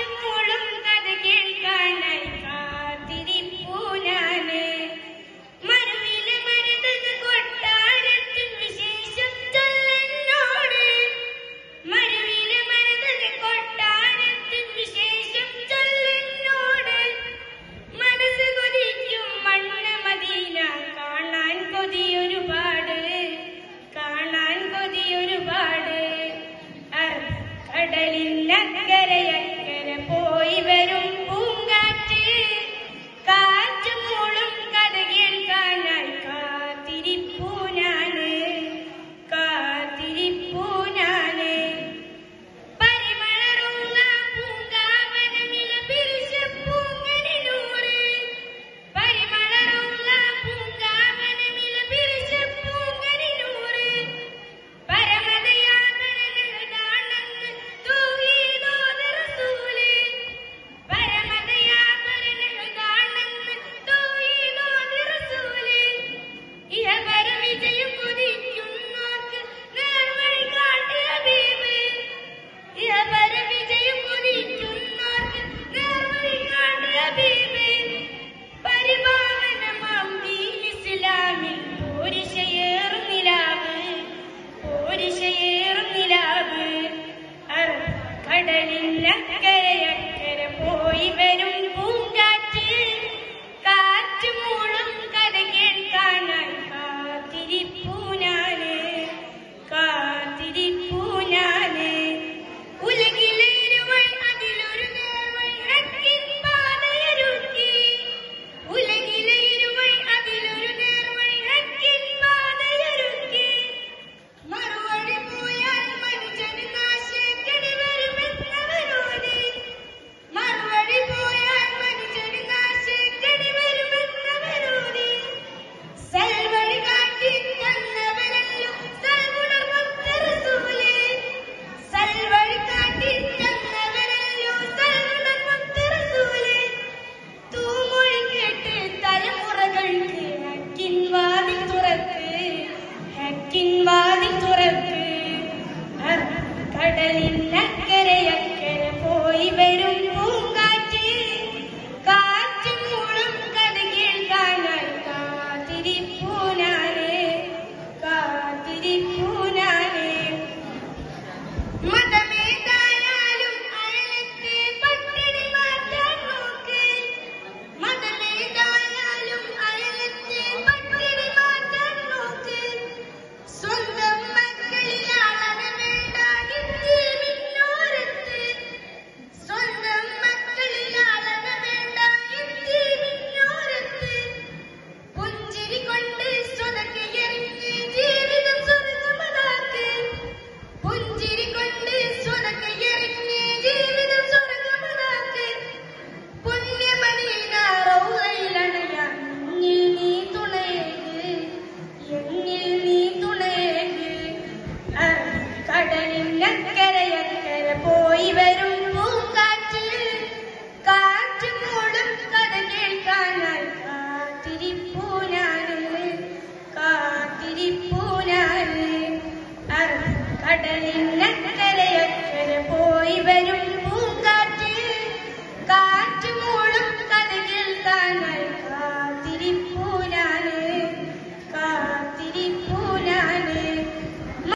Captain Boy. കടലിലക്കരെ അക്കരെ പോയി വരും. കടലിൽ കടലിനക്കരയക്കര പോയി വരും. മുല്ലക്കരയക്കര പോയി വരും? പൂങ്കാറ്റിൽ കാറ്റ് മൂടും കഥ കേൾക്കാനായി കാത്തിരിപ്പൂ ഞാനെന്ന് കാത്തിരിപ്പൂ ഞാൻ കടലിൽ പോയി വരും? പൂങ്കാറ്റിൽ കാ